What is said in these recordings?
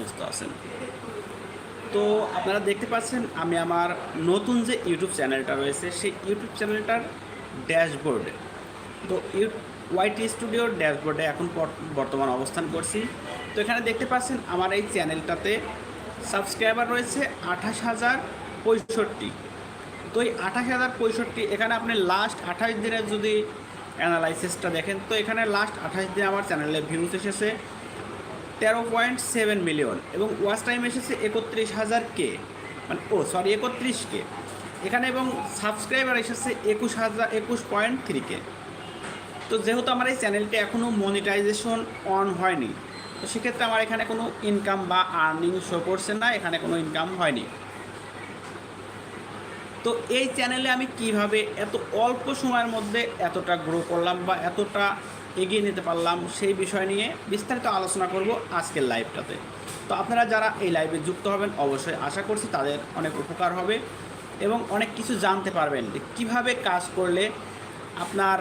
সুস্থ আছেন। তো আপনারা দেখতে পাচ্ছেন, আমি আমার নতুন যে ইউটিউব চ্যানেলটা রয়েছে, সেই ইউটিউব চ্যানেলটার ড্যাশবোর্ডে। তো ওয়াইটি স্টুডিওর ড্যাশবোর্ডে এখন বর্তমান অবস্থান করছি। তো এখানে দেখতে পাচ্ছেন, আমার এই চ্যানেলটাতে সাবস্ক্রাইবার রয়েছে আঠাশ হাজার পঁয়ষট্টি। তো এই আঠাশ হাজার পঁয়ষট্টি, এখানে আপনি লাস্ট আঠাশ দিনের যদি অ্যানালাইসিসটা দেখেন, তো এখানে লাস্ট আঠাশ দিনে আমার চ্যানেলে ভিউজ এসেছে। তেরো পয়েন্ট সেভেন মিলিয়ন এবং ওয়াচ টাইম এসেছে একত্রিশ হাজার কে। মানে ও, সরি, একত্রিশ কে। এখানে এবং সাবস্ক্রাইবার এসেছে একুশ হাজার, একুশ পয়েন্ট থ্রি কে। তো যেহেতু আমার এই চ্যানেলটি এখনও মনিটাইজেশন অন হয়নি, তো সেক্ষেত্রে আমার এখানে কোনো ইনকাম বা আর্নিং শো করছে না, এখানে কোনো ইনকাম হয়নি। তো এই চ্যানেলে আমি কীভাবে এত অল্প সময়ের মধ্যে এতটা গ্রো করলাম বা এতটা এগিয়ে নিতে পারলাম সেই বিষয় নিয়ে বিস্তারিত আলোচনা করব আজকের লাইভটাতে। তো আপনারা যারা এই লাইভে যুক্ত হবেন, অবশ্যই আশা করছি তাদের অনেক উপকার হবে এবং অনেক কিছু জানতে পারবেন যে কীভাবে কাজ করলে আপনার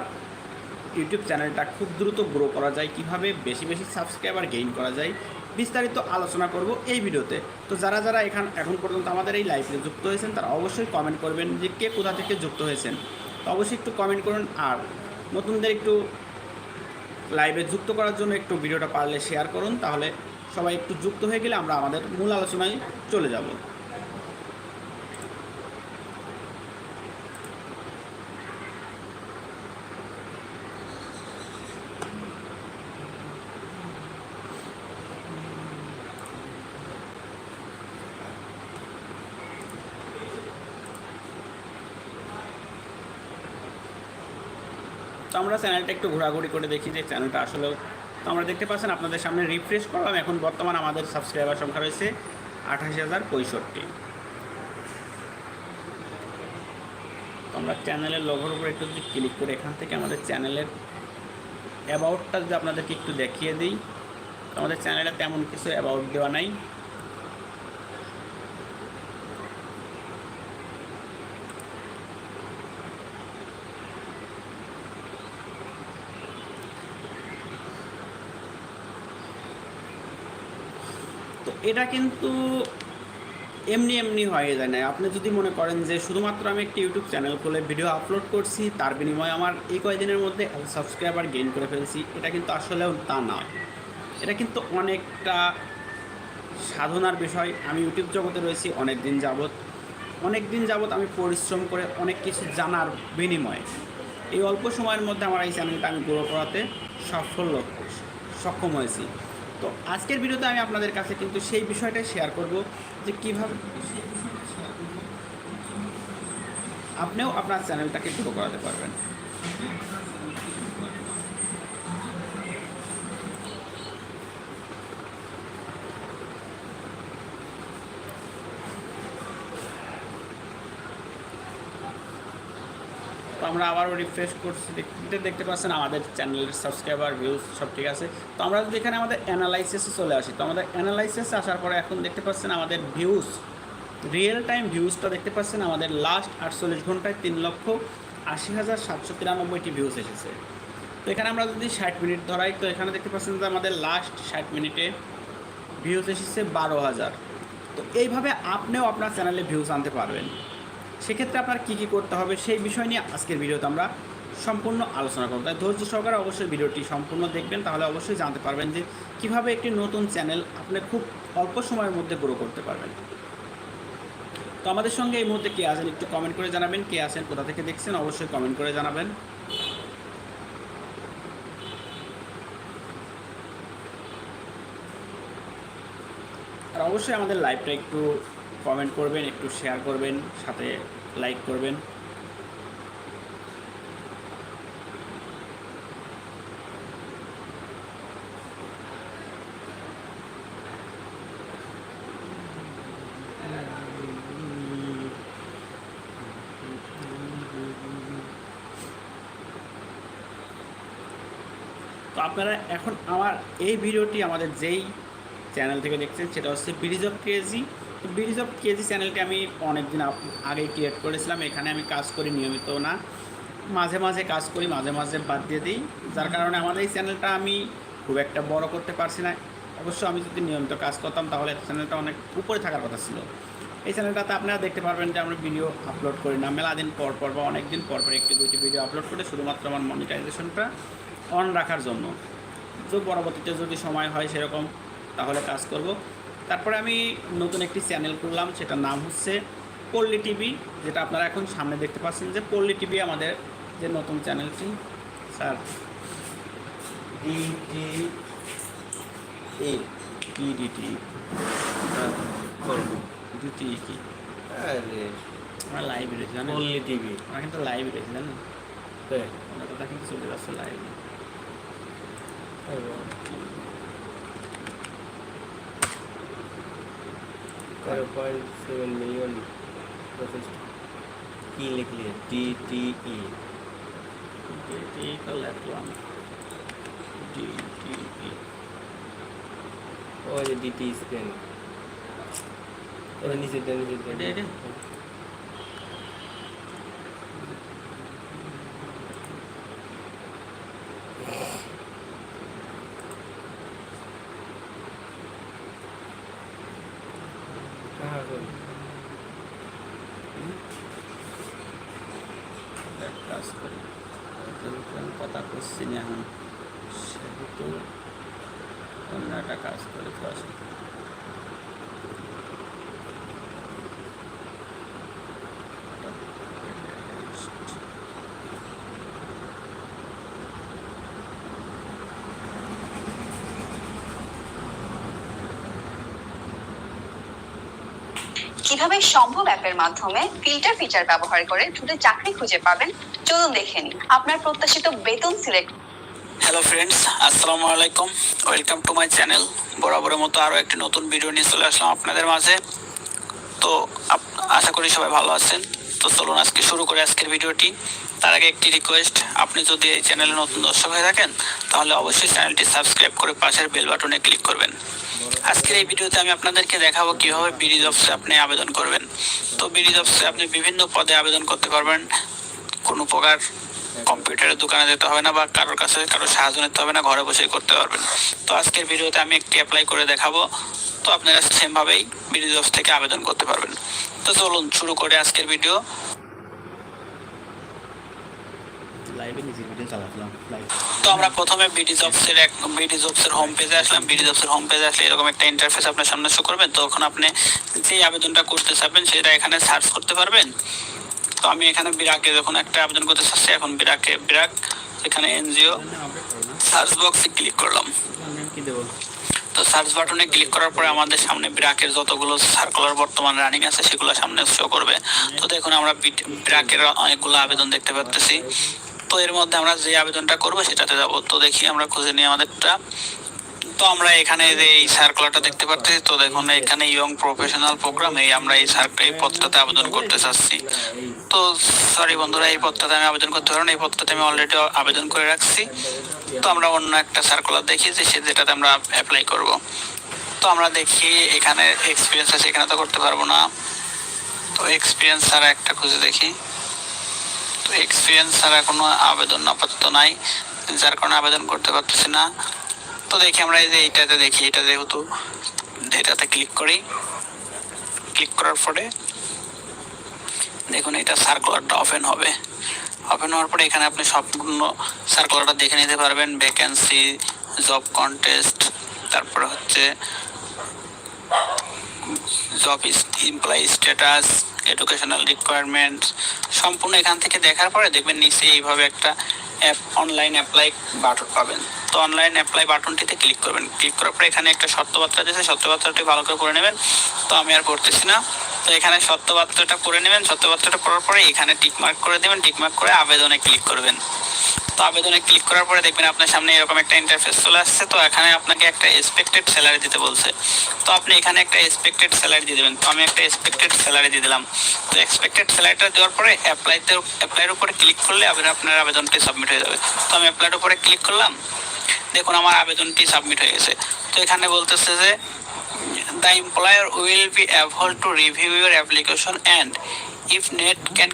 ইউটিউব চ্যানেলটা খুব দ্রুত গ্রো করা যায়, কীভাবে বেশি বেশি সাবস্ক্রাইবার গেইন করা যায়, বিস্তারিত আলোচনা করব এই ভিডিওতে। তো যারা যারা এখান, এখন পর্যন্ত আমাদের এই লাইভে যুক্ত হয়েছেন, তারা অবশ্যই কমেন্ট করবেন যে কে কোথা থেকে যুক্ত হয়েছেন। তো অবশ্যই একটু কমেন্ট করুন আর নতুনদের একটু লাইভে যুক্ত করার জন্য একটু ভিডিওটা পারলে শেয়ার করুন, তাহলে সবাই একটু যুক্ত হয়ে গেলে আমরা আমাদের মূল আলোচনায় চলে যাব। তো আমরা চ্যানেলটা একটু ঘোরাঘুরি করে দেখি যে চ্যানেলটা আসলেও তো আমরা দেখতে পাচ্ছেন আপনাদের সামনে রিফ্রেশ করলাম। এখন বর্তমান আমাদের সাবস্ক্রাইবার সংখ্যা রয়েছে আঠাশ হাজার পঁয়ষট্টি। তো আমরা চ্যানেলের লগোর উপর একটু যদি ক্লিক করে, এখান থেকে আমাদের চ্যানেলের অ্যাবাউটটা যদি আপনাদেরকে একটু দেখিয়ে দিই আমাদের চ্যানেলে তেমন কিছু অ্যাবাউট দেওয়া নাই। এটা কিন্তু এমনি এমনি হয়ে যায় না। আপনি যদি মনে করেন যে শুধুমাত্র আমি একটি ইউটিউব চ্যানেল খুলে ভিডিও আপলোড করছি, তার বিনিময়ে আমার এই কয়েকদিনের মধ্যে সাবস্ক্রাইবার গেইন করে ফেলছি, এটা কিন্তু আসলেও তা না। এটা কিন্তু অনেকটা সাধনার বিষয়। আমি ইউটিউব জগতে রয়েছি অনেক দিন যাবৎ। অনেক দিন যাবৎ আমি পরিশ্রম করে অনেক কিছু জানার বিনিময়ে এই অল্প সময়ের মধ্যে আমার এই চ্যানেলটা আমি গ্রো করাতে সাফল্য সক্ষম হয়েছি। তো আজকের ভিডিওতে আমি আপনাদের কাছে কিন্তু সেই বিষয়টাই শেয়ার করব যে কীভাবে আপনিও আপনার চ্যানেলটাকে গ্রো করাতে পারবেন। আমরা আবারও রিফ্রেশ করছি। দেখতে দেখতে পাচ্ছেন আমাদের চ্যানেলের সাবস্ক্রাইবার ভিউজ সব ঠিক আছে। তো আমরা যদি এখানে আমাদের অ্যানালাইসিসে চলে আসি, তো আমাদের অ্যানালাইসিসে আসার পরে এখন দেখতে পাচ্ছেন আমাদের ভিউজ রিয়েল টাইম ভিউজটা দেখতে পাচ্ছেন আমাদের লাস্ট আটচল্লিশ ঘন্টায় তিন লক্ষ আশি হাজার সাতশো তিরানব্বইটি ভিউজ এসেছে। তো এখানে আমরা যদি ষাট মিনিট ধরাই, তো এখানে দেখতে পাচ্ছেন যে আমাদের লাস্ট ষাট মিনিটে ভিউজ এসেছে বারো হাজার। তো এইভাবে আপনিও আপনার চ্যানেলে ভিউজ আনতে পারবেন। সেক্ষেত্রে আপনার কী কী করতে হবে সেই বিষয় নিয়ে আজকের ভিডিওতে আমরা সম্পূর্ণ আলোচনা করব। তাই ধৈর্য সহকারে অবশ্যই ভিডিওটি সম্পূর্ণ দেখবেন, তাহলে অবশ্যই জানতে পারবেন যে কীভাবে একটি নতুন চ্যানেল আপনি খুব অল্প সময়ের মধ্যে গ্রো করতে পারবেন। তো আমাদের সঙ্গে এই মুহূর্তে কে আছেন একটু কমেন্ট করে জানাবেন, কে আছেন, কোথা থেকে দেখছেন অবশ্যই কমেন্ট করে জানাবেন। আর অবশ্যই আমাদের লাইভটা একটু কমেন্ট করবেন, একটু শেয়ার করবেন, সাথে লাইক করবেন। তো আপনারা এখন আমার এই ভিডিওটি আমাদের যেই চ্যানেল থেকে দেখছেন, সেটা হচ্ছে ব্রিজ অফ তো ব্রিজ অফ কেজি চ্যানেলটি আমি অনেক দিন আগে ক্রিয়েট করেছিলাম। এখানে আমি কাজ করি নিয়মিত না। মাঝে মাঝে কাজ করি, মাঝে মাঝে বাদ দিয়ে দিই। যার কারণে আমাদের এই চ্যানেলটা আমি খুব একটা বড় করতে পারছি না। অবশ্য আমি যদি নিয়মিত কাজ করতাম, তাহলে চ্যানেলটা অনেক উপরে থাকার কথা ছিল। এই চ্যানেলটাতে আপনারা দেখতে পারবেন যে আমরা ভিডিও আপলোড করি না। মেলা দিন পর পর বা অনেক দিন পর পর একটি দুইটি ভিডিও আপলোড করে শুধুমাত্র আমার মনিটাইজেশনটা অন রাখার জন্য। তো পরবর্তীতে যদি সময় হয় সেরকম, তাহলে কাজ করব। তারপরে আমি নতুন একটি চ্যানেল করলাম সেটার নাম হচ্ছে পল্লী টিভি যেটা আপনারা এখন সামনে দেখতে পাচ্ছেন যে পল্লী টিভি আমাদের যে নতুন চ্যানেলটি স্যার। করব ডিটি কি লাইভ রয়েছে জানেন? Only TV. আমরা কিন্তু লাইভ রয়েছে জানেন? হ্যাঁ। আমরা কথা কিন্তু চলে যাচ্ছে লাইভ তেরো পয়েন্ট সেভেন মিলিয়ন কি লিখলি ডি টি ই ডিটি তো লিখলাম ডিটি ও যে ডিটি স্পেন নিচে নিচে দেন এটা, এটা? হ্যাঁ হ্যাঁ এক কাজ করি। আমি কথা করছি এখন। সেহেতু অন্য একটা কাজ করে তো কীভাবে সম্ভব অ্যাপের মাধ্যমে ফিল্টার ফিচার ব্যবহার করে দ্রুত চাকরি খুঁজে পাবেন, চলুন দেখে নিন আপনার প্রত্যাশিত বেতন সিলেক্ট হ্যালো ফ্রেন্ডস আসসালামু আলাইকুম। ওয়েলকাম টু মাই চ্যানেল বরাবরের মতো আরও একটি নতুন ভিডিও নিয়ে চলে আসলাম আপনাদের মাঝে। তো আশা করি সবাই ভালো আছেন। তো চলুন আজকে শুরু করে আজকের ভিডিওটি তার আগে একটি রিকোয়েস্ট আপনি যদি এই চ্যানেলে নতুন দর্শক হয়ে থাকেন, তাহলে অবশ্যই চ্যানেলটি সাবস্ক্রাইব করে পাশের বেল বাটনে ক্লিক করবেন। আজকের এই ভিডিওতে আমি আপনাদেরকে দেখাবো কীভাবে বিডি জবসে আপনি আবেদন করবেন। তো বিডি জবসে আপনি বিভিন্ন পদে আবেদন করতে পারবেন। কোনো প্রকার কম্পিউটারের দোকানে যেতে হবে না বা কারোর কাছে কারোর সাহায্য নিতে হবে না, ঘরে বসেই করতে পারবেন। তো আজকের ভিডিওতে আমি একটি অ্যাপ্লাই করে দেখাবো। তো আপনারা সেমভাবেই বিডি জবস থেকে আবেদন করতে পারবেন। তো চলুন শুরু করে আজকের ভিডিও লাইভে নিজে ভিডিও চালাচ্ছিলাম লাইভ তো আমরা প্রথমে বিডি জবসের হোম পেজে আসলাম। হোম পেজে আসলে এরকম সামনে শো করবে। আপনি যে আবেদনটা করতে চাবেন সেটা এখানে সার্চ করতে পারবেন। তো আমি এখানে বিরাকে আবেদন করতে এনজিও সার্চ বক্সে ক্লিক করলাম। সার্চ বাটনে ক্লিক করার পরে আমাদের সামনে ব্রাকের যতগুলো সার্কুলার বর্তমান রানিং আছে, সেগুলো সামনে শো করবে। তো দেখুন আমরা ব্রাকের অনেকগুলো আবেদন দেখতে পাচ্ছি তো এর মধ্যে আমরা যে আবেদনটা করব সেটাতে যাব। তো দেখি আমরা খুঁজে নিই আমাদেরটা। তো আমরা এখানে যে এই সার্কুলারটা দেখতে পাচ্ছি তো দেখুন এখানে ইয়ং প্রফেশনাল প্রোগ্রাম এই আমরা এই সার্ক- এই পদটাতে আবেদন করতে চাচ্ছি। তো সরি বন্ধুরা, এই পদটাতে আমি আবেদন করতে পারব না, এই পদটাতে আমি অলরেডি আবেদন করে রাখছি। তো আমরা অন্য একটা সার্কুলার দেখি, যে সে যেটাতে আমরা অ্যাপ্লাই করব। তো আমরা দেখি এখানে এক্সপিরিয়েন্স আছে এখানে তো করতে পারব না। তো এক্সপিরিয়েন্স ছাড়া একটা খুঁজে দেখি। এক্সপিরিয়েন্স ছাড়া কোনো আবেদন আপাতত নাই, যার কারণে আবেদন করতে পারতেছি না। তো দেখি আমরা এই যে এইটাতে দেখি, এটা যেহেতু এটাতে ক্লিক করি ক্লিক করার পরে দেখুন এটা সার্কুলারটা ওপেন হবে। ওপেন হওয়ার পরে এখানে আপনি সম্পূর্ণ সার্কুলারটা দেখে নিতে পারবেন ভ্যাকেন্সি জব কন্টেস্ট তারপরে হচ্ছে job employee status educational requirement সম্পূর্ণ এখান থেকে দেখার পরে দেখবেন নিচে এইভাবে একটা অ্যাপ অনলাইন অ্যাপ্লাই বাটন পাবেন। তো অনলাইন অ্যাপ্লাই বাটনটিতে ক্লিক করবেন। ক্লিক করার পরে এখানে একটা শর্তবার্তা দিয়েছে শর্তবার্তাটি ভালো করে করে নেবেন। তো আমি আর করতেছি না। তো এখানে শর্তবার্তাটা করে নেবেন। শর্তবার্তাটা করার পরে এখানে টিকমার্ক করে দেবেন। টিকমার্ক করে আবেদনে ক্লিক করবেন। তো আবেদনে ক্লিক করার পরে দেখবেন আপনার সামনে এরকম একটা ইন্টারফেস চলে আসছে। তো এখানে আপনাকে একটা এক্সপেক্টেড স্যালারি দিতে বলছে। তো আপনি এখানে একটা এক্সপেক্টেড স্যালারি দিয়ে দেবেন। তো আমি একটা এক্সপেক্টেড স্যালারি দিয়ে দিলাম। তো এক্সপেক্টেড স্যালারিটা দেওয়ার পরে অ্যাপ্লাইতে অ্যাপ্লাইয়ের উপরে ক্লিক করলে আপনার আবেদনটি সাবমিট হয়ে যাবে। তো আমি অ্যাপ্লাইয়ের উপরে ক্লিক করলাম। দেখুন, আমার আবেদনটি সাবমিট হয়ে গেছে। তো এখানে বলতেছে যে the employer will be able to review your application and if need can,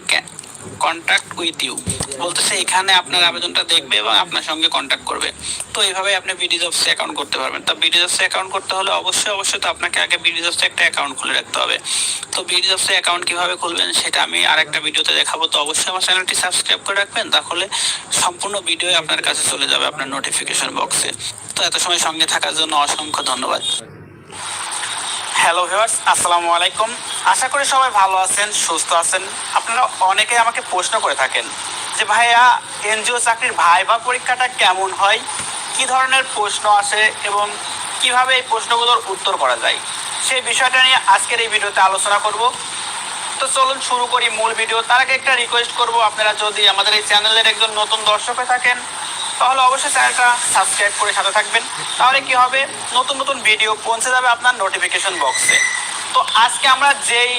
contact with you বলতেছে এখানে আপনার আবেদনটা দেখবে এবং আপনার সঙ্গে কন্ট্যাক্ট করবে। তো এইভাবে আপনি বিডি জবসে অ্যাকাউন্ট করতে পারবেন। তা বিডি জবসে অ্যাকাউন্ট করতে হলে অবশ্যই অবশ্যই তো আপনাকে আগে বিডি জবসে একটা অ্যাকাউন্ট খুলে রাখতে হবে। তো বিডি জবসে অ্যাকাউন্ট কীভাবে খুলবেন সেটা আমি আরেকটা ভিডিওতে দেখাবো। তো অবশ্যই আমার চ্যানেলটি সাবস্ক্রাইব করে রাখবেন তাহলে সম্পূর্ণ ভিডিও আপনার কাছে চলে যাবে আপনার নোটিফিকেশন বক্সে তো এত সময় সঙ্গে থাকার জন্য অসংখ্য ধন্যবাদ। হ্যালো ভিউয়ার্স আসসালামু আলাইকুম। আশা করি সবাই ভালো আছেন, সুস্থ আছেন। আপনারা অনেকেই আমাকে প্রশ্ন করে থাকেন যে, ভাইয়া, এনজিও চাকরির ভাইবা পরীক্ষাটা কেমন হয়? কি ধরনের প্রশ্ন আসে এবং কীভাবে এই প্রশ্নগুলোর উত্তর করা যায়? সেই বিষয়টা নিয়ে আজকের এই ভিডিওতে আলোচনা করব। তো চলুন শুরু করি মূল ভিডিও। তার আগে একটা রিকোয়েস্ট করব আপনারা যদি আমাদের এই চ্যানেলের একজন নতুন দর্শক হয়ে থাকেন, তাহলে অবশ্যই চ্যানেলটা সাবস্ক্রাইব করে সাথে থাকবেন। তাহলে কি হবে? নতুন নতুন ভিডিও পৌঁছে যাবে আপনার নোটিফিকেশন বক্সে তো আজকে আমরা যেই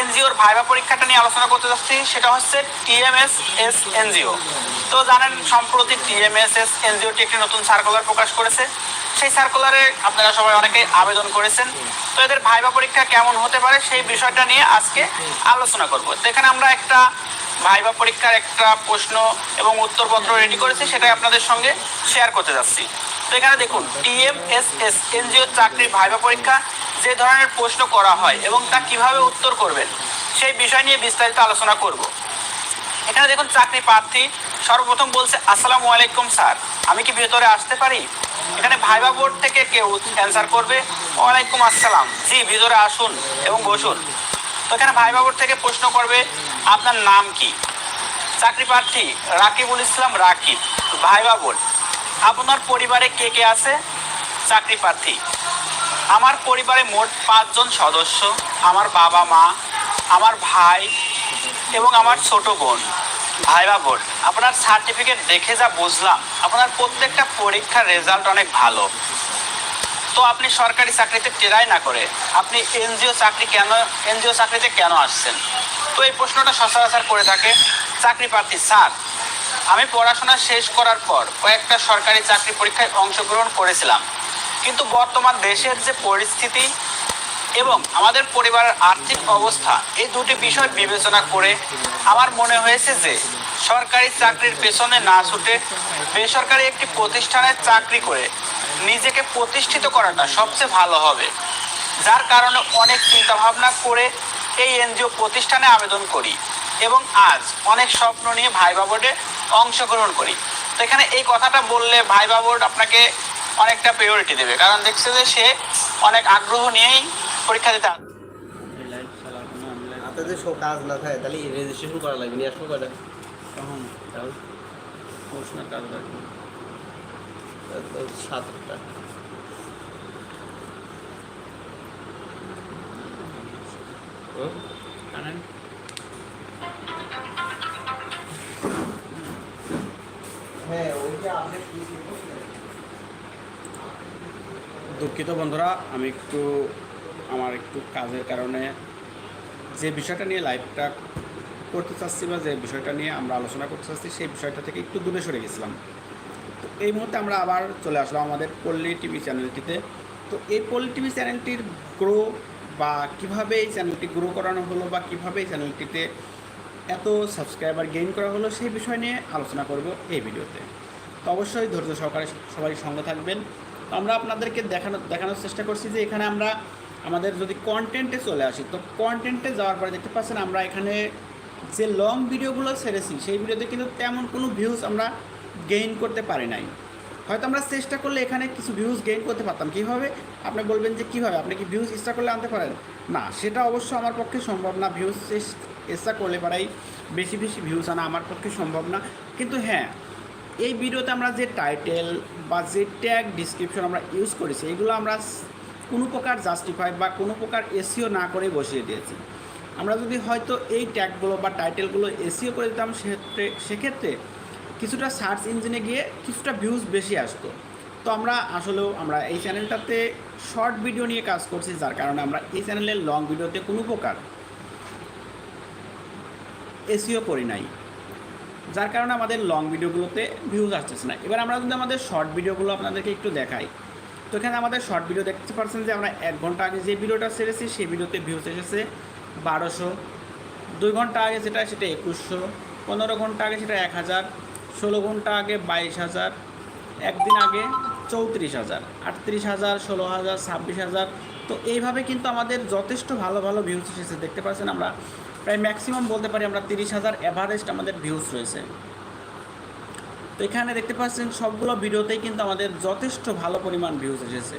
এনজিওর ভাইবা পরীক্ষাটা নিয়ে আলোচনা করতে যাচ্ছি, সেটা হচ্ছে টিএমএস এস এনজিও। তো জানেন সম্প্রতি টিএমএস এস এনজিওটি একটি নতুন সার্কুলার প্রকাশ করেছে। সেই সার্কুলারে আপনারা সবাই অনেকে আবেদন করেছেন। তো এদের ভাইবা পরীক্ষা কেমন হতে পারে সেই বিষয়টা নিয়ে আজকে আলোচনা করব। তো এখানে আমরা একটা ভাইবা পরীক্ষার একটা প্রশ্ন এবং উত্তরপত্র রেডি করেছি, সেটাই আপনাদের সঙ্গে শেয়ার করতে যাচ্ছি। তো এখানে দেখুন টিএমএসএস এনজিও চাকরির ভাইবা পরীক্ষা যে ধরনের প্রশ্ন করা হয় এবং তা কীভাবে উত্তর করবেন, সেই বিষয় নিয়ে বিস্তারিত আলোচনা করব। এখানে দেখুন চাকরি প্রার্থী। সর্বপ্রথম বলছে, আসসালামু আলাইকুম, স্যার। আমি কি ভেতরে আসতে পারি? এখানে ভাইবা বোর্ড থেকে কেউ অ্যান্সার করবে, ওয়ালাইকুম আসসালাম। জি, ভিতরে আসুন এবং বসুন। তো এখানে ভাইবা বোর্ড থেকে প্রশ্ন করবে, আপনার নাম কি? চাকরি প্রার্থী, রাকিবুল ইসলাম রাকিব, ভাইবা বোর্ড। আপনার পরিবারে কে কে আছে? চাকরি প্রার্থী, আমার পরিবারে মোট পাঁচজন সদস্য। আমার বাবা মা, আমার ভাই এবং আমার ছোট বোন, ভাইবা বোর্ড আপনার সার্টিফিকেট দেখে যা বুঝলাম, আপনার প্রত্যেকটা পরীক্ষার রেজাল্ট অনেক ভালো। তো আপনি সরকারি চাকরিতে ট্রাই না করে, আপনি এনজিও চাকরি কেন, এনজিও চাকরিতে কেন আসছেন? তো এই প্রশ্নটা সচরাচর করে থাকে চাকরি প্রার্থী স্যার। আমি পড়াশোনা শেষ করার পর কয়েকটা সরকারি চাকরি পরীক্ষায় অংশগ্রহণ করেছিলাম। কিন্তু বর্তমান দেশের যে পরিস্থিতি এবং আমাদের পরিবারের আর্থিক অবস্থা, এই দুটি বিষয় বিবেচনা করে আমার মনে হয়েছে যে সরকারি চাকরির পেছনে না ছুটে বেসরকারি একটি প্রতিষ্ঠানে চাকরি করে নিজেকে প্রতিষ্ঠিত করাটা সবচেয়ে ভালো হবে। যার কারণে অনেক চিন্তাভাবনা করে এই এনজিও প্রতিষ্ঠানে আবেদন করি এবং আজ অনেক স্বপ্ন নিয়ে ভাইবা বোর্ডে অংশগ্রহণ করি। তো এখানে এই কথাটা বললে ভাইবা বোর্ড আপনাকে অনেকটা প্রিয়োরিটি দেবে, কারণ দেখছে যে সে অনেক আগ্রহ নিয়েই পরীক্ষা দিতে। হাতে যে সব কাজ না থাকে তাহলে রেজিস্ট্রেশন করা লাগবে নিয়ে আসব কয়টা? তখন তাহলে কাজ রাখব। তো সাত আটটা হুম? হ্যাঁ দুঃখিত বন্ধুরা আমি একটু আমার একটু কাজের কারণে যে বিষয়টা নিয়ে লাইভটা করতে চাচ্ছি বা যে বিষয়টা নিয়ে আমরা আলোচনা করতে চাচ্ছি, সেই বিষয়টা থেকে একটু দূরে সরে গেছিলাম। তো এই মুহূর্তে আমরা আবার চলে আসলাম আমাদের পল্লী টিভি চ্যানেলটিতে। তো এই পল্লী টিভি চ্যানেলটির গ্রো বা কীভাবে এই চ্যানেলটি গ্রো করানো হলো বা কীভাবে এই চ্যানেলটিতে এত সাবস্ক্রাইবার গেইন করা হলো, সেই বিষয় নিয়ে আলোচনা করব এই ভিডিওতে। তো অবশ্যই ধৈর্য সহকারে সবাই সঙ্গে থাকবেন। আমরা আপনাদেরকে দেখানো দেখানোর চেষ্টা করছি যে এখানে আমরা আমাদের যদি কন্টেন্টে চলে আসি, তো কন্টেন্টে যাওয়ার পরে দেখতে পাচ্ছেন আমরা এখানে যে লং ভিডিওগুলো ছেড়েছি, সেই ভিডিওতে কিন্তু তেমন কোনো ভিউজ আমরা গেইন করতে পারি নাই। হয়তো আমরা চেষ্টা করলে এখানে কিছু ভিউজ গেইন করতে পারতাম। কীভাবে? আপনি বলবেন যে কীভাবে? আপনি কি ভিউজ ইচ্ছা করলে আনতে পারেন? না, সেটা অবশ্য আমার পক্ষে সম্ভব না। ভিউজ ইচ্ছা করলে পারাই বেশি বেশি ভিউজ আনা আমার পক্ষে সম্ভব না। কিন্তু হ্যাঁ এই ভিডিওতে আমরা যে টাইটেল বা যে ট্যাগ ডিসক্রিপশন আমরা ইউজ করেছি, এগুলো আমরা কোনো প্রকার জাস্টিফাই বা কোনো প্রকার এসিও না করে বসিয়ে দিয়েছি। আমরা যদি হয়তো এই ট্যাগগুলো বা টাইটেলগুলো এসিও করে দিতাম, সেক্ষেত্রে সেক্ষেত্রে কিছুটা সার্চ ইঞ্জিনে গিয়ে কিছুটা ভিউজ বেশি আসতো। তো আমরা আসলেও আমরা এই চ্যানেলটাতে শর্ট ভিডিও নিয়ে কাজ করছি, যার কারণে আমরা এই চ্যানেলের লং ভিডিওতে কোনো প্রকার এসিও করি নাই। যার কারণে আমাদের লং ভিডিওগুলোতে ভিউজ আসতেছে না। এবার আমরা যদি আমাদের শর্ট ভিডিওগুলো আপনাদেরকে একটু দেখাই। তো এখানে আমাদের শর্ট ভিডিও দেখতে পাচ্ছেন যে আমরা এক ঘণ্টা আগে যে ভিডিওটা ছেড়েছি, সেই ভিডিওতে ভিউজ এসেছে বারোশো। দুই ঘণ্টা আগে যেটা, সেটা একুশশো। পনেরো ঘণ্টা আগে সেটা এক হাজার। ষোলো ঘণ্টা আগে বাইশ হাজার। একদিন আগে চৌত্রিশ হাজার। আটত্রিশ হাজার, ষোলো হাজার, ছাব্বিশ হাজার। তো এইভাবে কিন্তু আমাদের যথেষ্ট ভালো ভালো ভিউজ এসেছে। দেখতে পাচ্ছেন আমরা, প্রায় ম্যাক্সিমাম বলতে পারি আমরা তিরিশ হাজার অ্যাভারেস্ট আমাদের ভিউজ রয়েছে। তো এখানে দেখতে পাচ্ছেন সবগুলো ভিডিওতেই কিন্তু আমাদের যথেষ্ট ভালো পরিমাণ ভিউজ এসেছে।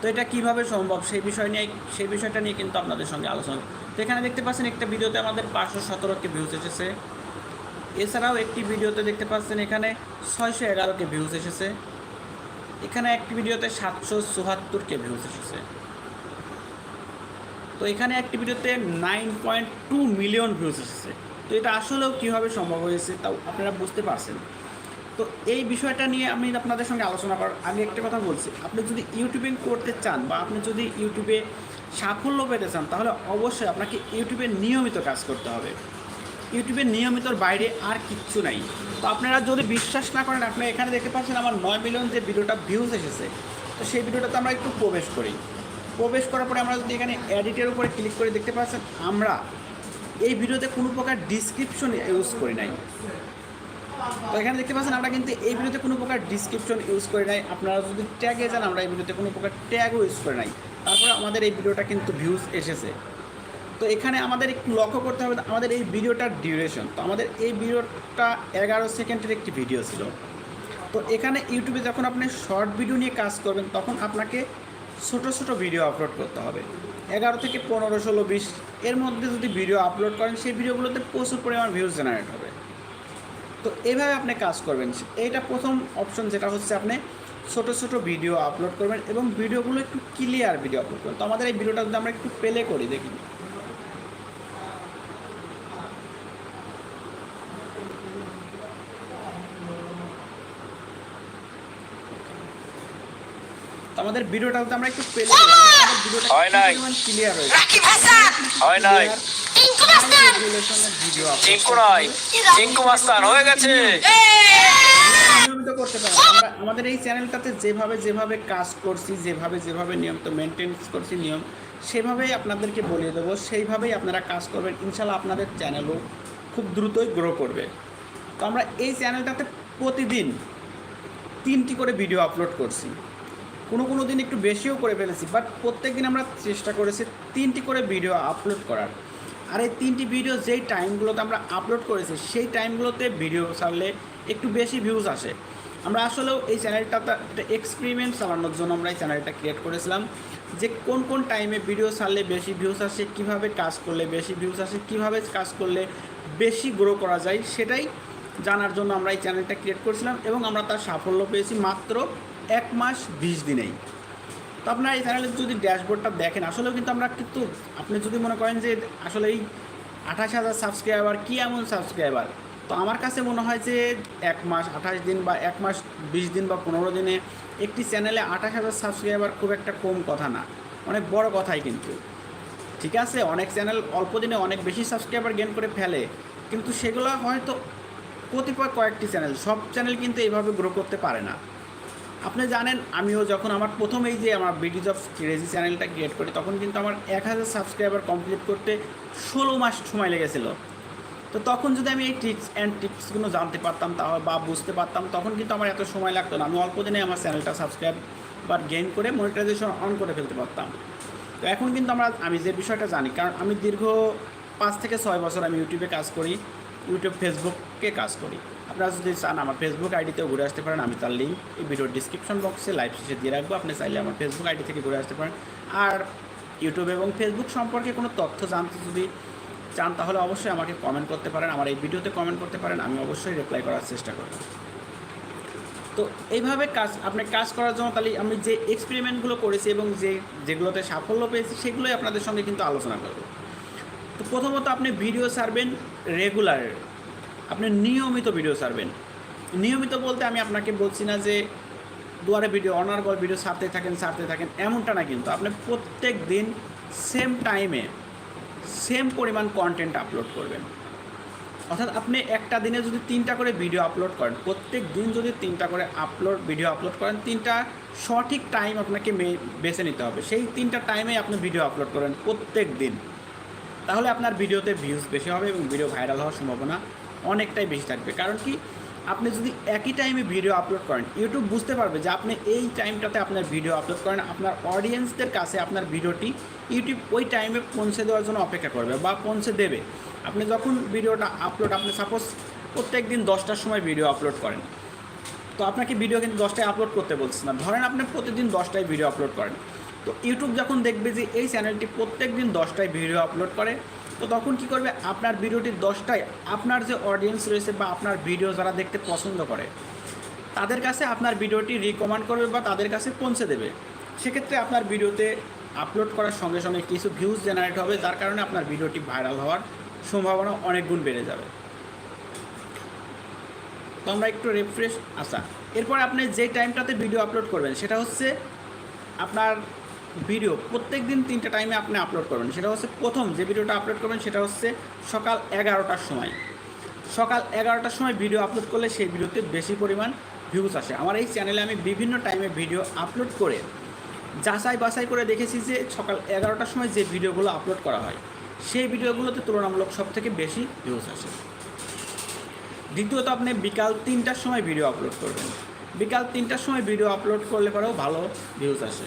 তো এটা কীভাবে সম্ভব সেই বিষয় নিয়ে, সেই বিষয়টা নিয়ে কিন্তু আপনাদের সঙ্গে আলোচনা তো এখানে দেখতে পাচ্ছেন একটা ভিডিওতে আমাদের পাঁচশো সতেরোকে ভিউজ এসেছে। এছাড়াও একটি ভিডিওতে দেখতে পাচ্ছেন এখানে ছয়শো এগারোকে ভিউজ এসেছে। এখানে একটি ভিডিওতে সাতশো চুয়াত্তরকে ভিউজ এসেছে। তো এখানে একটি ভিডিওতে nine point two million views এসেছে। তো এটা আসলেও কীভাবে সম্ভব হয়েছে তাও আপনারা বুঝতে পারছেন। তো এই বিষয়টা নিয়ে আমি আপনাদের সঙ্গে আলোচনা করার আমি একটা কথা বলছি। আপনি যদি ইউটিউবিং করতে চান বা আপনি যদি ইউটিউবে সাফল্য পেতে চান, তাহলে অবশ্যই আপনাকে ইউটিউবে নিয়মিত কাজ করতে হবে। ইউটিউবের নিয়মিতর বাইরে আর কিচ্ছু নাই। তো আপনারা যদি বিশ্বাস না করেন, আপনি এখানে দেখতে পাচ্ছেন আমার নয় মিলিয়ন যে ভিডিওটা ভিউজ এসেছে, তো সেই ভিডিওটাতে আমরা একটু প্রবেশ করি। প্রবেশ করার পরে আমরা যদি এখানে এডিটের উপরে ক্লিক করে দেখতে পাচ্ছেন, আমরা এই ভিডিওতে কোনো প্রকার ডিসক্রিপশন ইউজ করি নাই। তো এখানে দেখতে পাচ্ছেন, আমরা কিন্তু এই ভিডিওতে কোনো প্রকার ডিসক্রিপশন ইউজ করে নাই। আপনারা যদি ট্যাগে যান, আমরা এই ভিডিওতে কোনো প্রকার ট্যাগও ইউজ করে নাই। তারপরে আমাদের এই ভিডিওটা কিন্তু ভিউজ এসেছে। তো এখানে আমাদের একটু লক্ষ্য করতে হবে, আমাদের এই ভিডিওটার ডিউরেশন তো আমাদের এই ভিডিওটা এগারো সেকেন্ডের একটি ভিডিও ছিল। তো এখানে ইউটিউবে যখন আপনি শর্ট ভিডিও নিয়ে কাজ করবেন, তখন আপনাকে ছোট ছোট ভিডিও আপলোড করতে হবে। এগারো থেকে পনেরো, ষোলো, বিশ, এর মধ্যে যদি ভিডিও আপলোড করেন, সেই ভিডিওগুলোতে প্রচুর পরিমাণ ভিউজ জেনারেট হবে। তো এভাবে আপনি কাজ করবেন। এটা প্রথম অপশন যেটা হচ্ছে আপনি ছোট ছোট ভিডিও আপলোড করবেন এবং ভিডিওগুলো একটু ক্লিয়ার ভিডিও আপলোড করবেন। তো আমাদের এই ভিডিওটা যদি আমরা একটু প্লে করি দেখুন আমাদের ভিডিওটা যদি আমরা একটু পেলে ভিডিওটা হয় নাই। ক্লিয়ার হয়েছে হয় নাই। টিঙ্কু নয় টিঙ্কু মাস্তান হয়ে গেছে। নিয়মিত করতে আমরা আমাদের এই চ্যানেলটাতে যেভাবে যেভাবে কাজ করছি যেভাবে যেভাবে নিয়মিত মেনটেন্স করছি নিয়ম সেভাবেই আপনাদেরকে বলিয়ে দেবো। সেইভাবেই আপনারা কাজ করবেন। ইনশাল্লাহ আপনাদের চ্যানেলও খুব দ্রুতই গ্রো করবে। তো আমরা এই চ্যানেলটাতে প্রতিদিন তিনটি করে ভিডিও আপলোড করছি। কোনো কোনো দিন একটু বেশিও করে ফেলেছি বাট প্রত্যেক দিন আমরা চেষ্টা করেছি তিনটি করে ভিডিও আপলোড করার। আর এই তিনটি ভিডিও যেই টাইমগুলোতে আমরা আপলোড করেছি, সেই টাইমগুলোতে ভিডিও ছাড়লে একটু বেশি ভিউজ আসে। আমরা আসলেও এই চ্যানেলটাতে একটা এক্সপেরিমেন্ট চালানোর জন্য আমরা এই চ্যানেলটা ক্রিয়েট করেছিলাম, যে কোন কোন টাইমে ভিডিও ছাড়লে বেশি ভিউজ আসে, কীভাবে কাজ করলে বেশি ভিউজ আসে, কীভাবে কাজ করলে বেশি গ্রো করা যায়, সেটাই জানার জন্য আমরা এই চ্যানেলটা ক্রিয়েট করেছিলাম এবং আমরা তার সাফল্য পেয়েছি মাত্র এক মাস বিশ দিনেই। তো আপনার এই চ্যানেলের যদি ড্যাশবোর্ডটা দেখেন, আসলেও কিন্তু আমরা কিন্তু, আপনি যদি মনে করেন যে আসলে এই আঠাশ হাজার সাবস্ক্রাইবার কী এমন সাবস্ক্রাইবার? তো আমার কাছে মনে হয় যে এক মাস, আঠাশ দিন বা এক মাস, বিশ দিন বা পনেরো দিনে একটি চ্যানেলে আঠাশ হাজার সাবস্ক্রাইবার খুব একটা কম কথা না। অনেক বড় কথাই কিন্তু। ঠিক আছে? অনেক চ্যানেল অল্প দিনে অনেক বেশি সাবস্ক্রাইবার গেন করে ফেলে, কিন্তু সেগুলো হয়তো কতিপয় কয়েকটি চ্যানেল, সব চ্যানেল কিন্তু এইভাবে গ্রো করতে পারে না। আপনি জানেন, আমিও যখন আমার প্রথম এই যে আমার বিডিজ অফ ক্রেজি চ্যানেলটা ক্রিয়েট করি, তখন কিন্তু আমার এক হাজার সাবস্ক্রাইবার কমপ্লিট করতে ষোলো মাস সময় লেগেছিল। তো তখন যদি আমি এই টিপস অ্যান্ড টিপসগুলো জানতে পারতাম তা বা বুঝতে পারতাম, তখন কিন্তু আমার এত সময় লাগতো না। আমি অল্প দিনে আমার চ্যানেলটা সাবস্ক্রাইব বা গেইন করে মনিটাইজেশন অন করে ফেলতে পারতাম। তো এখন কিন্তু আমরা, আমি যে বিষয়টা জানি, কারণ আমি দীর্ঘ পাঁচ থেকে ছয় বছর আমি ইউটিউবে কাজ করি ইউটিউব ফেসবুকে কাজ করি। আপনারা যদি চান আমার ফেসবুক আইডিতেও ঘুরে আসতে পারেন, আমি তার লিঙ্ক এই ভিডিওর ডিসক্রিপশন বক্সে লাইভ শেষে দিয়ে রাখব। আপনি চাইলে আমার ফেসবুক আইডি থেকে ঘুরে আসতে পারেন। আর ইউটিউব এবং ফেসবুক সম্পর্কে কোনো তথ্য জানতে যদি চান, তাহলে অবশ্যই আমাকে কমেন্ট করতে পারেন। আমার এই ভিডিওতে কমেন্ট করতে পারেন। আমি অবশ্যই রিপ্লাই করার চেষ্টা করব। তো এইভাবে কাজ, আপনি কাজ করার জন্য তাহলে আমি যে এক্সপেরিমেন্টগুলো করেছি এবং যে, যেগুলোতে সাফল্য পেয়েছি, সেগুলোই আপনাদের সঙ্গে কিন্তু আলোচনা করব। তো প্রথমত আপনি ভিডিও ছাড়বেন রেগুলার আপনি নিয়মিত ভিডিও ছাড়বেন। নিয়মিত বলতে আমি আপনাকে বলছি না যে দুয়ারে ভিডিও অনার্গল ভিডিও ছাড়তে থাকেন ছাড়তে থাকেন, এমনটা না কিন্তু। আপনি প্রত্যেক দিন সেম টাইমে সেম পরিমাণ কন্টেন্ট আপলোড করবেন। অর্থাৎ আপনি একটা দিনে যদি তিনটা করে ভিডিও আপলোড করেন, প্রত্যেক দিন যদি তিনটা করে আপলোড ভিডিও আপলোড করেন, তিনটা সঠিক টাইম আপনাকে বেছে নিতে হবে। সেই তিনটা টাইমে আপনি ভিডিও আপলোড করেন প্রত্যেক দিন। তাহলে আপনার ভিডিওতে ভিউজ বেশি হবে এবং ভিডিও ভাইরাল হওয়ার সম্ভাবনা অনেকটাই বেশি থাকবে। কারণ কি, আপনি যদি একই টাইমে ভিডিও আপলোড করেন ইউটিউব বুঝতে পারবে যে আপনি এই টাইমটাতে আপনার ভিডিও আপলোড করেন, আপনার অডিয়েন্সদের কাছে আপনার ভিডিওটি ইউটিউব ওই টাইমে পৌঁছে দেওয়ার জন্য অপেক্ষা করবে বা পৌঁছে দেবে। আপনি যখন ভিডিওটা আপলোড আপনি সাপোজ প্রত্যেক দিন দশটার সময় ভিডিও আপলোড করেন। তো আপনাকে ভিডিও কিন্তু দশটায় আপলোড করতে বলছে না। ধরেন আপনি প্রতিদিন দশটায় ভিডিও আপলোড করেন। তো ইউটিউব যখন দেখবে যে এই চ্যানেলটি প্রত্যেক দিন দশটায় ভিডিও আপলোড করে তো তখন কি করবে? আপনার ভিডিওটির দশটায় আপনার যে অডিয়েন্স রয়েছে বা আপনার ভিডিও যারা দেখতে পছন্দ করে, তাদের কাছে আপনার ভিডিওটি রিকমেন্ড করবে বা তাদের কাছে পৌঁছে দেবে। সেক্ষেত্রে আপনার ভিডিওতে আপলোড করার সঙ্গে সঙ্গে কিছু ভিউজ জেনারেট হবে, যার কারণে আপনার ভিডিওটি ভাইরাল হওয়ার সম্ভাবনা অনেক গুণ বেড়ে যাবে। তো আমরা একটু রিফ্রেশ আচ্ছা। এরপর আপনি যে টাইমটাতে ভিডিও আপলোড করবেন, সেটা হচ্ছে আপনার ভিডিও প্রত্যেক দিন তিনটা টাইমে আপনি আপলোড করবেন। সেটা হচ্ছে প্রথম যে ভিডিওটা আপলোড করবেন, সেটা হচ্ছে সকাল এগারোটার সময়। সকাল এগারোটার সময় ভিডিও আপলোড করলে সেই ভিডিওতে বেশি পরিমাণ ভিউজ আসে। আমার এই চ্যানেলে আমি বিভিন্ন টাইমে ভিডিও আপলোড করে যাচাই বাছাই করে দেখেছি যে সকাল এগারোটার সময় যে ভিডিওগুলো আপলোড করা হয়, সেই ভিডিওগুলোতে তুলনামূলক সব থেকে বেশি ভিউজ আসে। দ্বিতীয়ত, আপনি বিকাল তিনটার সময় ভিডিও আপলোড করবেন। বিকাল তিনটার সময় ভিডিও আপলোড করলে পরেও ভালো ভিউজ আসে।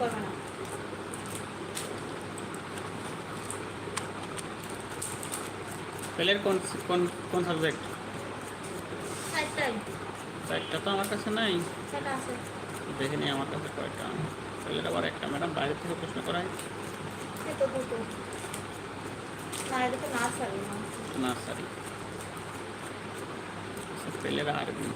করবে না। পেলের কোন কোন কোন সাবজেক্ট চারটা তো আমার কাছে নাই। দেখে নিই আমার কাছে কয়টা। পেলের আবার একটা ম্যাডাম বাইরে থেকে প্রশ্ন করায়। নার্সারি পেলের আরবি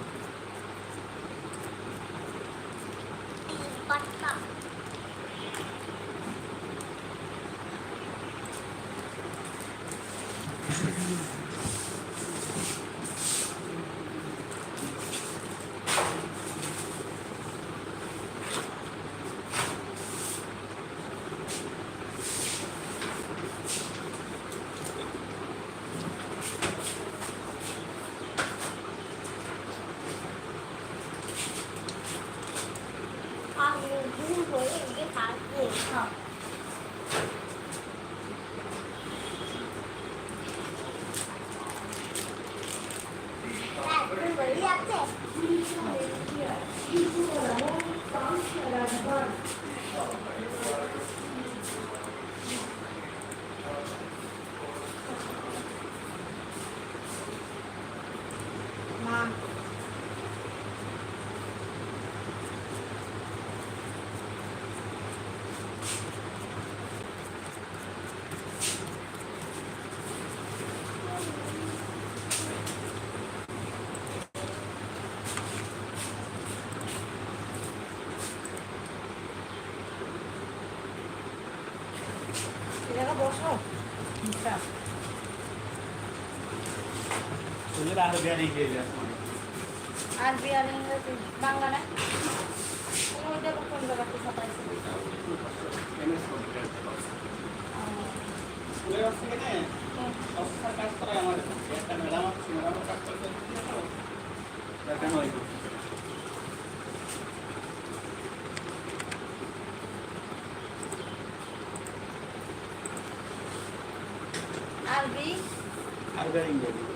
এই জায়গা বসো মুসরাত পেলের আরবি আর আর ইংরেজি বাংলা না? ওইটা কোন জায়গাতে ছাপাইছে আরবি? আরবি ইংরেজি।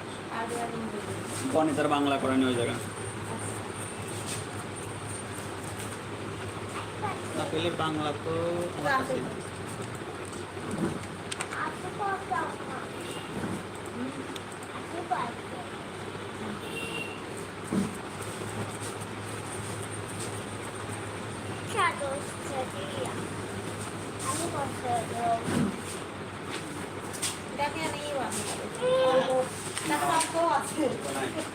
আরবি আর ইংরেজি গণিত আর বাংলা করেনি ওই জায়গা না পেলে বাংলা তো আমার কাছে নেই। Shadow. দেখে 忘れるとない。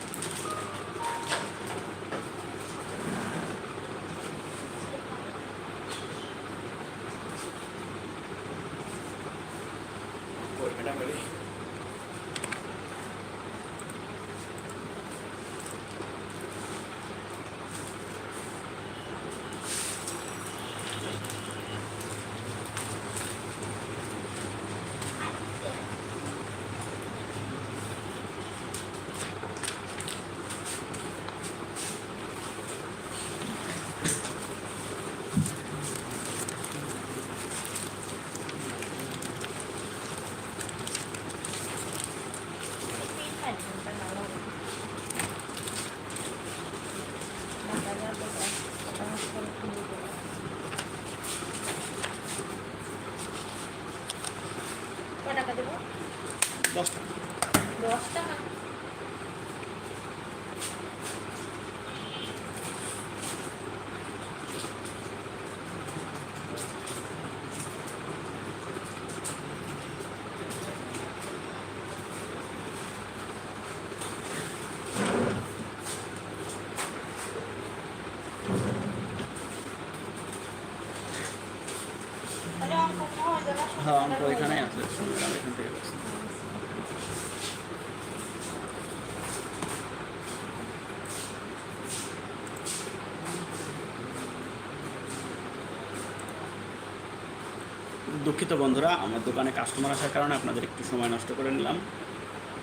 দুঃখিত বন্ধুরা, আমার দোকানে কাস্টমার আসার কারণে আপনাদের একটু সময় নষ্ট করে নিলাম।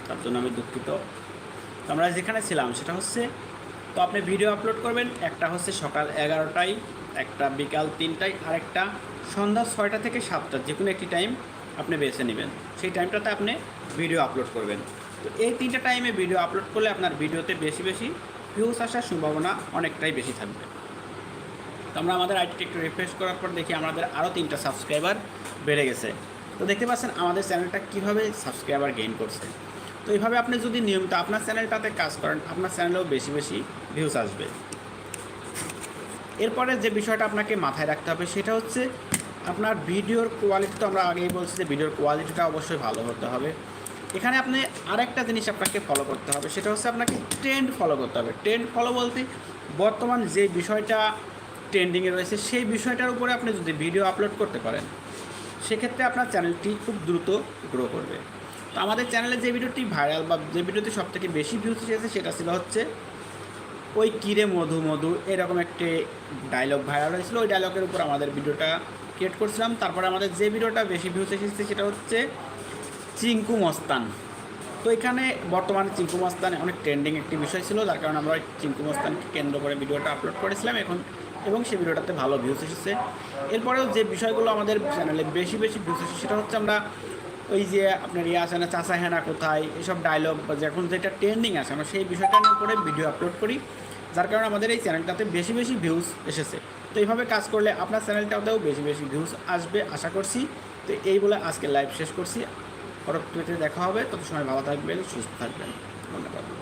তার জন্য আমি দুঃখিত। আমরা যেখানে ছিলাম, সেটা হচ্ছে, তো আপনি ভিডিও আপলোড করবেন, একটা হচ্ছে সকাল এগারোটায়, একটা বিকাল তিনটায় আর একটা সন্ধ্যা ছয়টা থেকে সাতটা যে কোনো একটি টাইম আপনি বেছে নেবেন। সেই টাইমটাতে আপনি ভিডিও আপলোড করবেন। তো এই তিনটা টাইমে ভিডিও আপলোড করলে আপনার ভিডিওতে বেশি বেশি ভিউস আসার সম্ভাবনা অনেকটাই বেশি থাকবে। তো আমরা আমাদের আইটি একটু রিফ্রেশ করার পর দেখি আমাদের আরও তিনটা সাবস্ক্রাইবার বেড়ে গেছে। তো দেখতে পাচ্ছেন আমাদের চ্যানেলটা কীভাবে সাবস্ক্রাইবার গেইন করছে। তো এইভাবে আপনি যদি নিয়মিত আপনার চ্যানেলটাতে কাজ করেন, আপনার চ্যানেলেও বেশি বেশি ভিউস আসবে। এরপরে যে বিষয়টা আপনাকে মাথায় রাখতে হবে, সেটা হচ্ছে আপনার ভিডিওর কোয়ালিটি তো আমরা আগেই বলছি যে ভিডিওর কোয়ালিটিটা অবশ্যই ভালো হতে হবে। এখানে আপনি আরেকটা জিনিস আপনাকে ফলো করতে হবে, সেটা হচ্ছে আপনাকে ট্রেন্ড ফলো করতে হবে। ট্রেন্ড ফলো বলতে বর্তমান যে বিষয়টা ট্রেন্ডিংয়ে রয়েছে, সেই বিষয়টার উপরে আপনি যদি ভিডিও আপলোড করতে পারেন, সেক্ষেত্রে আপনার চ্যানেলটি খুব দ্রুত গ্রো করবে। তো আমাদের চ্যানেলে যে ভিডিওটি ভাইরাল বা যে ভিডিওতে সব থেকে বেশি ভিউজ এসেছে, সেটা ছিল হচ্ছে, ওই কিরে মধু মধু এরকম একটি ডায়লগ ভাইরাল হয়েছিল। ওই ডায়লগের উপর আমাদের ভিডিওটা ক্রিয়েট করছিলাম। তারপরে আমাদের যে ভিডিওটা বেশি ভিউজ এসেছে, সেটা হচ্ছে চিঙ্কু মস্তান। তো এখানে বর্তমানে চিঙ্কু মস্তান অনেক ট্রেন্ডিং একটি বিষয় ছিল। যার কারণে আমরা চিঙ্কু মস্তানকে কেন্দ্র করে ভিডিওটা আপলোড করেছিলাম। এখন এবং সেই ভিডিওটাতে ভালো ভিউজ এসেছে। এরপরেও যে বিষয়গুলো আমাদের চ্যানেলে বেশি বেশি ভিউজ এসেছে, সেটা হচ্ছে আমরা ওই যে আপনার ইয়ে আছে না, চাচা হেনা কোথায়, এসব ডায়লগ বা যখন যেটা ট্রেন্ডিং আছে, আমরা সেই বিষয়টার উপরে ভিডিও আপলোড করি, যার কারণে আমাদের এই চ্যানেলটাতে বেশি বেশি ভিউজ এসেছে। তো এইভাবে কাজ করলে আপনার চ্যানেলটাতেও বেশি বেশি ভিউজ আসবে, আশা করছি। তো এই বলে আজকে লাইভ শেষ করছি। পরবর্তীতে দেখা হবে। তত সময় ভালো থাকবেন, সুস্থ থাকবেন। ধন্যবাদ।